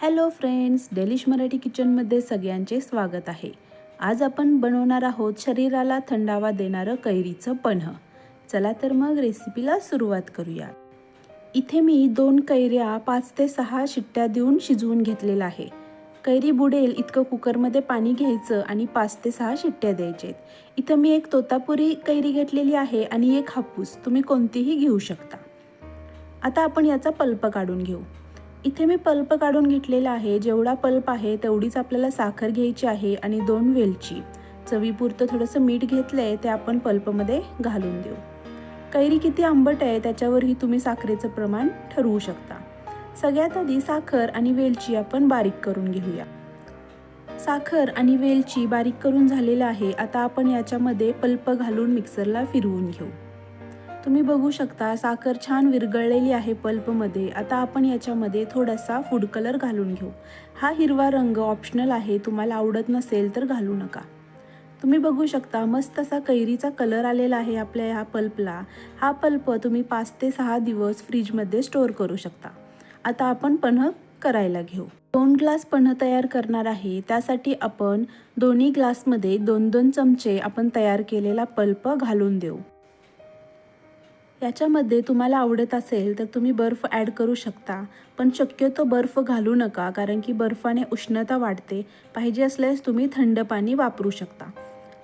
Hello friends delish Marathi किचनमध्ये सगळ्यांचे स्वागत आहे. आज आपण बनवणार आहोत शरीराला थंडावा देणारं कैरीचं पन्ह. चला तर मग रेसिपीला सुरुवात करूया. इथे मी दोन कैऱ्या पाच ते सहा शिट्ट्या देऊन शिजवून घेतलेलं आहे. कैरी बुडेल इतकं कुकरमध्ये पाणी घ्यायचं आणि पाच ते सहा शिट्ट्या द्यायचे इथं मी एक तोतापुरी कैरी घेतलेली आहे आणि एक हापूस. तुम्ही कोणतीही घेऊ शकता. आता आपण याचा पल्प काढून घेऊ. इथे मी पल्प काढून घेतलेला आहे. जेवढा पल्प आहे तेवढीच आपल्याला साखर घ्यायची आहे आणि दोन वेलची. चवीपुरतं थोडंसं मीठ घेतलं आहे ते आपण पल्पमध्ये घालून देऊ. कैरी किती आंबट आहे त्याच्यावरही तुम्ही साखरेचं प्रमाण ठरवू शकता. सगळ्यात आधी साखर आणि वेलची आपण बारीक करून घेऊया. साखर आणि वेलची बारीक करून झालेलं आहे. आता आपण याच्यामध्ये पल्प घालून मिक्सरला फिरवून घेऊ. तुम्ही बघू शकता साखर छान विरघळलेली आहे पल्पमध्ये. आता आपण याच्यामध्ये थोडासा फूड कलर घालून घेऊ. हा हिरवा रंग ऑप्शनल आहे तुम्हाला आवडत नसेल तर घालू नका. तुम्ही बघू शकता मस्त असा कैरीचा कलर आलेला आहे आपल्या ह्या पल्पला. हा पल्प तुम्ही पाच ते सहा दिवस फ्रीजमध्ये स्टोअर करू शकता. आता आपण पन्ह करायला घेऊ. दोन ग्लास पन्ह तयार करणार आहे. त्यासाठी आपण दोन्ही ग्लासमध्ये दोन दोन चमचे आपण तयार केलेला पल्प घालून देऊ. याच्यामध्ये तुम्हाला आवडत असेल तर तुम्ही बर्फ ॲड करू शकता. पण शक्यतो बर्फ घालू नका कारण की बर्फाने उष्णता वाढते. पाहिजे असल्यास तुम्ही थंड पाणी वापरू शकता.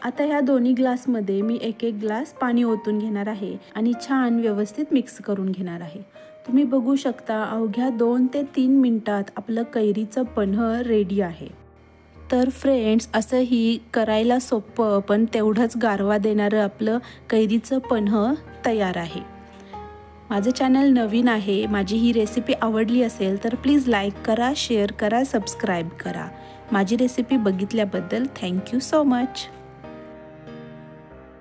आता ह्या दोन्ही ग्लासमध्ये मी एक एक ग्लास पाणी ओतून घेणार आहे आणि छान व्यवस्थित मिक्स करून घेणार आहे. तुम्ही बघू शकता अवघ्या दोन ते तीन मिनटात आपलं कैरीचं पन्ह रेडी आहे. तर फ्रेंड्स असं ही करायला सोपं पण तेवढंच गारवा देणारं आपलं कैरीचं पन्ह तयार आहे. माझं चॅनल नवीन आहे माझी ही रेसिपी आवडली असेल तर प्लीज लाईक करा शेअर करा सबस्क्राईब करा. माझी रेसिपी बघितल्याबद्दल थँक्यू सो मच